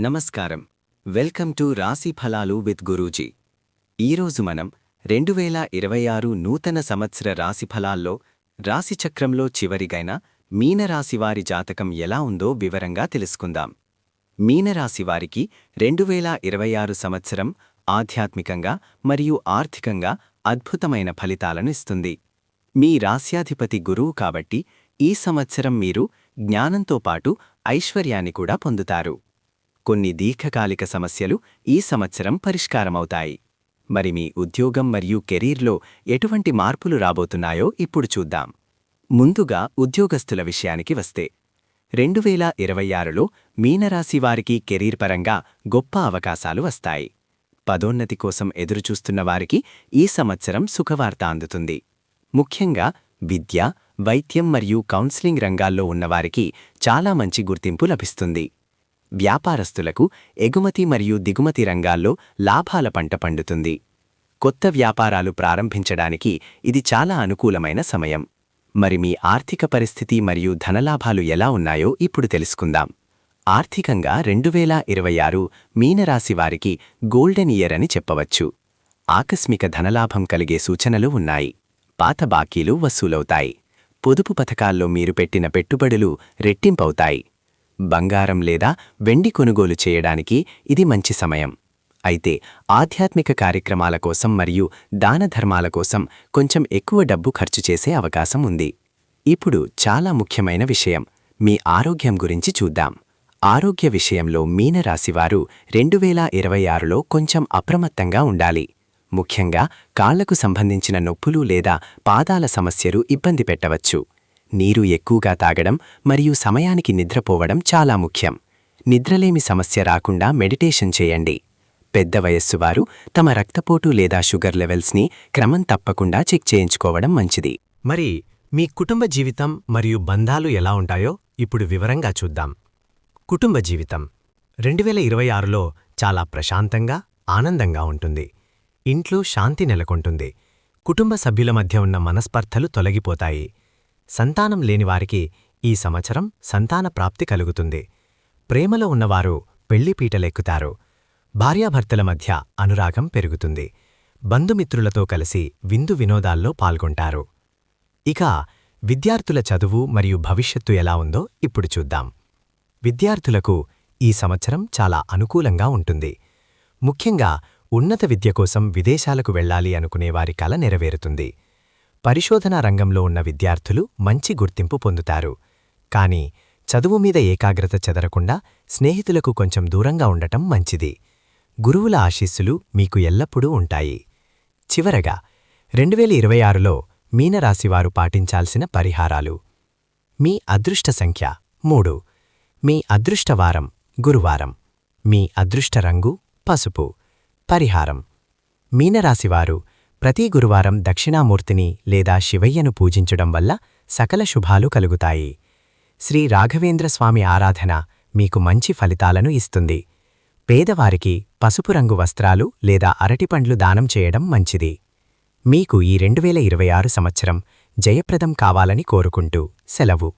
నమస్కారం. Welcome to రాశి ఫలాలు విత్ గురూజీ. ఈరోజు మనం రెండు వేల ఇరవై ఆరు నూతన సంవత్సర రాశి ఫలాల్లో రాశిచక్రంలో చివరిగైన మీనరాశివారి జాతకం ఎలా ఉందో వివరంగా తెలుసుకుందాం. మీనరాశివారికి రెండు వేల ఇరవై ఆరు సంవత్సరం ఆధ్యాత్మికంగా మరియు ఆర్థికంగా అద్భుతమైన ఫలితాలను ఇస్తుంది. మీ రాశ్యాధిపతి గురువు కాబట్టి ఈ సంవత్సరం మీరు జ్ఞానంతో పాటు ఐశ్వర్యాన్ని కూడా పొందుతారు. కొన్ని దీర్ఘకాలిక సమస్యలు ఈ సంవత్సరం పరిష్కారమవుతాయి. మరి మీ ఉద్యోగం మరియు కెరీర్లో ఎటువంటి మార్పులు రాబోతున్నాయో ఇప్పుడు చూద్దాం. ముందుగా ఉద్యోగస్తుల విషయానికి వస్తే రెండు వేల ఇరవై ఆరులో మీనరాశి వారికి కెరీర్ పరంగా గొప్ప అవకాశాలు వస్తాయి. పదోన్నతి కోసం ఎదురుచూస్తున్న వారికి ఈ సంవత్సరం సుఖవార్త అందుతుంది. ముఖ్యంగా విద్య వైద్యం మరియు కౌన్సిలింగ్ రంగాల్లో ఉన్నవారికి చాలా మంచి గుర్తింపు లభిస్తుంది. వ్యాపారస్తులకు ఎగుమతి మరియు దిగుమతి రంగాల్లో లాభాల పంట పండుతుంది. కొత్త వ్యాపారాలు ప్రారంభించడానికి ఇది చాలా అనుకూలమైన సమయం. మరి మీ ఆర్థిక పరిస్థితి మరియు ధనలాభాలు ఎలా ఉన్నాయో ఇప్పుడు తెలుసుకుందాం. ఆర్థికంగా రెండు వేల ఇరవై ఆరు మీనరాశి వారికి గోల్డెన్ ఇయర్ అని చెప్పవచ్చు. ఆకస్మిక ధనలాభం కలిగే సూచనలు ఉన్నాయి. పాత బాకీలు వసూలవుతాయి. పొదుపు పథకాల్లో మీరు పెట్టిన పెట్టుబడులు రెట్టింపవుతాయి. బంగారం లేదా వెండి కొనుగోలు చేయడానికి ఇది మంచి సమయం. అయితే ఆధ్యాత్మిక కార్యక్రమాల కోసం మరియు దానధర్మాల కోసం కొంచెం ఎక్కువ డబ్బు ఖర్చు చేసే అవకాశం ఉంది. ఇప్పుడు చాలా ముఖ్యమైన విషయం మీ ఆరోగ్యం గురించి చూద్దాం. ఆరోగ్య విషయంలో మీనరాశివారు రెండు వేల ఇరవై ఆరులో కొంచెం అప్రమత్తంగా ఉండాలి. ముఖ్యంగా కాళ్ళకు సంబంధించిన నొప్పులు లేదా పాదాల సమస్యలు ఇబ్బంది పెట్టవచ్చు. నీరు ఎక్కువగా తాగడం మరియు సమయానికి నిద్రపోవడం చాలా ముఖ్యం. నిద్రలేమి సమస్య రాకుండా మెడిటేషన్ చేయండి. పెద్ద వయస్సువారు తమ రక్తపోటు లేదా షుగర్ లెవెల్స్ని క్రమం తప్పకుండా చెక్ చేయించుకోవడం మంచిది. మరి మీ కుటుంబ జీవితం మరియు బంధాలు ఎలా ఉంటాయో ఇప్పుడు వివరంగా చూద్దాం. కుటుంబ జీవితం రెండు వేల ఇరవై ఆరులో చాలా ప్రశాంతంగా ఆనందంగా ఉంటుంది. ఇంట్లో శాంతి నెలకొంటుంది. కుటుంబ సభ్యుల మధ్య ఉన్న మనస్పర్ధలు తొలగిపోతాయి. సంతానం లేనివారికి ఈ సంవత్సరం సంతాన ప్రాప్తి కలుగుతుంది. ప్రేమలో ఉన్నవారు పెళ్ళిపీటలెక్కుతారు భార్యాభర్తల మధ్య అనురాగం పెరుగుతుంది. బంధుమిత్రులతో కలిసి విందు వినోదాల్లో పాల్గొంటారు. ఇక విద్యార్థుల చదువు మరియు భవిష్యత్తు ఎలా ఉందో ఇప్పుడు చూద్దాం. విద్యార్థులకు ఈ సంవత్సరం చాలా అనుకూలంగా ఉంటుంది. ముఖ్యంగా ఉన్నత విద్య కోసం విదేశాలకు వెళ్ళాలి అనుకునేవారి కల నెరవేరుతుంది. పరిశోధనా రంగంలో ఉన్న విద్యార్థులు మంచి గుర్తింపు పొందుతారు. కానీ చదువు మీద ఏకాగ్రత చెదరకుండా స్నేహితులకు కొంచెం దూరంగా ఉండటం మంచిది. గురువుల ఆశీస్సులు మీకు ఎల్లప్పుడూ ఉంటాయి. చివరగా రెండువేల ఇరవై ఆరులో మీనరాశివారు పాటించాల్సిన పరిహారాలు. మీ అదృష్ట సంఖ్య మూడు. మీ అదృష్టవారం గురువారం. మీ అదృష్ట రంగు పసుపు. పరిహారం. మీనరాశివారు ప్రతి గురువారం దక్షిణామూర్తిని లేదా శివయ్యను పూజించడం వల్ల సకల శుభాలు కలుగుతాయి. శ్రీ రాఘవేంద్రస్వామి ఆరాధన మీకు మంచి ఫలితాలను ఇస్తుంది. పేదవారికి పసుపు రంగు వస్త్రాలు లేదా అరటిపండ్లు దానం చేయడం మంచిది. మీకు ఈ రెండు ఇరవై ఆరు సంవత్సరం జయప్రదం కావాలని కోరుకుంటూ సెలవు.